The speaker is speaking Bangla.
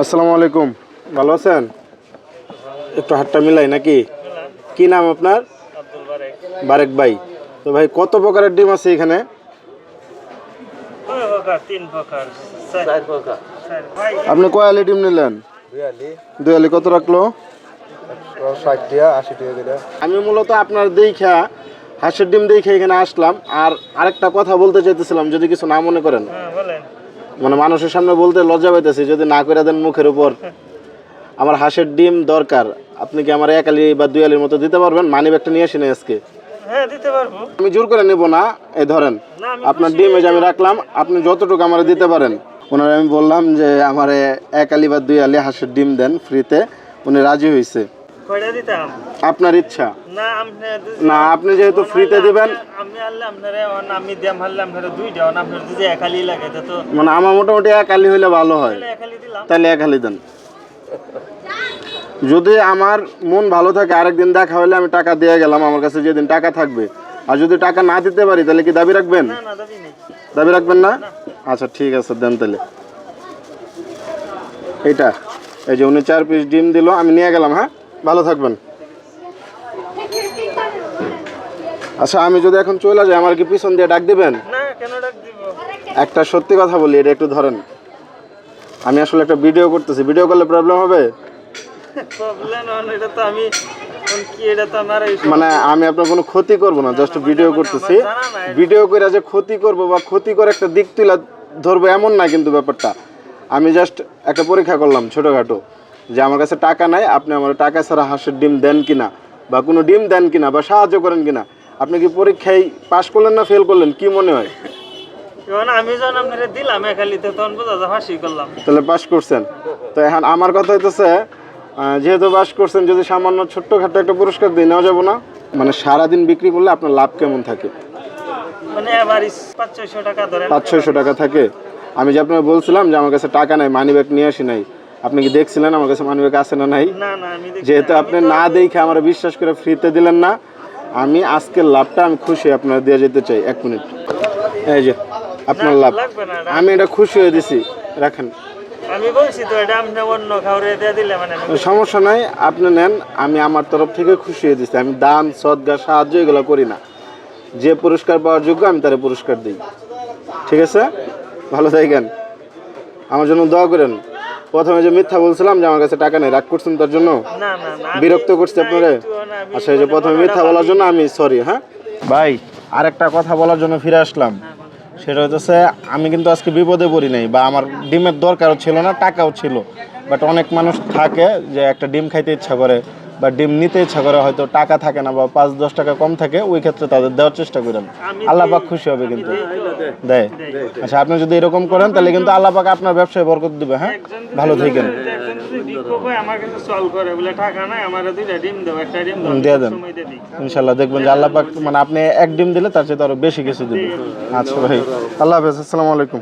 আসসালামু আলাইকুম। ভালো আছেন? একটু হাতটা মিলাই নাকি? কি নাম আপনার? বারেক বারেক ভাই। তো ভাই কত প্রকারের ডিম আছে এখানে? আপনি কয় প্রকার তিন প্রকার চার প্রকার। ভাই। আপনি কয়ালি ডিম নিলেন? দুয়ালি কত রাখল? আমি মূলত আপনার দেখা হাঁসের ডিম দেখে এখানে আসলাম। আর আরেকটা কথা বলতে চাইতেছিলাম যদি কিছু না মনে করেন। হ্যাঁ বলেন। মানে মানুষের সামনে বলতে লজ্জা পাইতেছি যদি না করে দেন মুখের উপর। আমার হাঁসের ডিম দরকার। আপনি কি আমার এক আলি বা দুই আলির মতো দিতে পারবেন? মানি ব্যাগটা নিয়ে আসেন আজকে। হ্যাঁ দিতে পারব। আমি জোর করে নেব না এই ধরেন। আপনার ডিম এই যে আমি রাখলাম আপনি যতটুকু আমার দিতে পারেন। ওনার আমি বললাম যে আমার এক আলি বা দুই আলি হাঁসের ডিম দেন ফ্রিতে। উনি রাজি হয়েছে আপনার ইচ্ছা। না আপনি যেহেতু ফ্রিতে দিবেন আমি আনলে আপনারে আমি দিয়াম হারলে আপনারে দুইটা আপনার যদি একালি লাগে তো মানে আমার মোটামুটি এক আলি হইলে ভালো হয়। তাহলে একালি দিলাম। তাহলে দেন। যদি আমার মন ভালো থাকে আরেকদিন দেখা হলে আমি টাকা দিয়ে গেলাম আমার কাছে যেদিন টাকা থাকবে। আর যদি টাকা না দিতে পারি তাহলে কি দাবি রাখবেন? দাবি রাখবেন না? আচ্ছা ঠিক আছে দেন তাহলে। এইটা এই যে উনি চার পিস ডিম দিল আমি নিয়ে গেলাম হ্যাঁ? ভালো থাকবেন। আচ্ছা আমি যদি এখন চলে যাই আমার কি পিছন দিয়ে ডাক দিবেন? না কেন ডাক দিব? একটা সত্যি কথা বলি এটা একটু ধরেন। আমি আসলে একটা ভিডিও করতেছি। ভিডিও করলে প্রবলেম হবে? প্রবলেম হন এটা তো আমি কোন কি এটা তো আমার মানে আমি আপনার কোনো ক্ষতি করব না জাস্ট ভিডিও করতেছি। ভিডিও করে যে ক্ষতি করব বা ক্ষতি করে একটা দিক তুলে ধরবো এমন না কিন্তু ব্যাপারটা। আমি জাস্ট একটা পরীক্ষা করলাম ছোটোখাটো যে আমার কাছে টাকা নাই আপনি আমার টাকা ছাড়া হাঁসের ডিম দেন কিনা বা কোনো ডিম দেন কিনা বা সাহায্য করেন কিনা। আপনি কি পরীক্ষায় পাশ করলেন না ফেল করলেন? কি মনে হয়? আমি যখন আপনারে দিলাম একালিতে তখন বোঝা যা ফাঁসি করলাম। তাহলে পাস করছেন। তো এখন আমার কথা হইতেছে যেহেতু করছেন যদি সামান্য ছোট্টখাটো একটা পুরস্কার দিয়ে নেওয়া যাব না মানে সারাদিন বিক্রি করলে আপনার লাভ কেমন থাকে? মানে পাঁচ ছয়শো টাকা ধরেন। পাঁচ ছয়শো টাকা থাকে। আমি যে আপনাকে বলছিলাম যে আমার কাছে টাকা নাই মানি ব্যাগ নিয়ে আসি নাই। আপনি কি দেখছিলেন আমার কাছে মানি ব্যাগ আছে না নাই? যেহেতু আপনি না দেখে আমার বিশ্বাস করে ফ্রিতে দিলেন না। আমি আজকের লাভটা আমি খুশি আপনার দিয়ে যেতে চাই এক মিনিট। এই যে আপনার লাভ। আমি এটা খুশি হয়ে দিছি রাখেন। আমি বলছি তো এটা আপনি অন্য খাওয়ারে দিয়ে দিলে মানে সমস্যা নাই আপনি নেন আমি আমার তরফ থেকে খুশি হয়ে দিচ্ছি আমি দান সদ্গা সাহায্য এগুলো করি না। যে পুরস্কার পাওয়ার যোগ্য আমি তারে পুরস্কার দিই। ঠিক আছে? ভালো থাকেন। আমার জন্য দোয়া করেন। প্রথমে যে মিথ্যা বলছিলাম যে আমার কাছে টাকা নেই রাগ করছেন তার জন্য? না না না আমি- বিরক্ত করছে আপনারে? আর সেই আচ্ছা এই যে প্রথমে মিথ্যা বলার জন্য আমি সরি হ্যাঁ? ভাই আরেকটা কথা বলার জন্য ফিরে আসলাম। সেটা হচ্ছে আমি কিন্তু আজকে বিপদে পড়ি নাই বা আমার ডিমের দরকারও ছিল না টাকাও ছিল। বাট অনেক মানুষ থাকে যে একটা ডিম খাইতে ইচ্ছা করে। বা ডিম নিতে ইচ্ছা করে হয়তো টাকা থাকে না বা পাঁচ দশ টাকা কম থাকে ওই ক্ষেত্রে তাদের দেওয়ার চেষ্টা করেন। দিই- খুশি হবে কিন্তু। দেয়। আচ্ছা আপনি যদি এরকম করেন তাহলে কিন্তু আল্লাহ পাক আপনার ব্যবসায় বরকত দিবে হ্যাঁ? ভালো থাকেন। দিয়ে দেন। ইনশাল্লাহ দেখবেন যে আল্লাহ পাক মানে আপনি এক ডিম দিলে তার চেয়ে আরও বেশি কিছু দিবে আচ্ছা ভাই আল্লাহ হাফেজ আসসালামু আলাইকুম।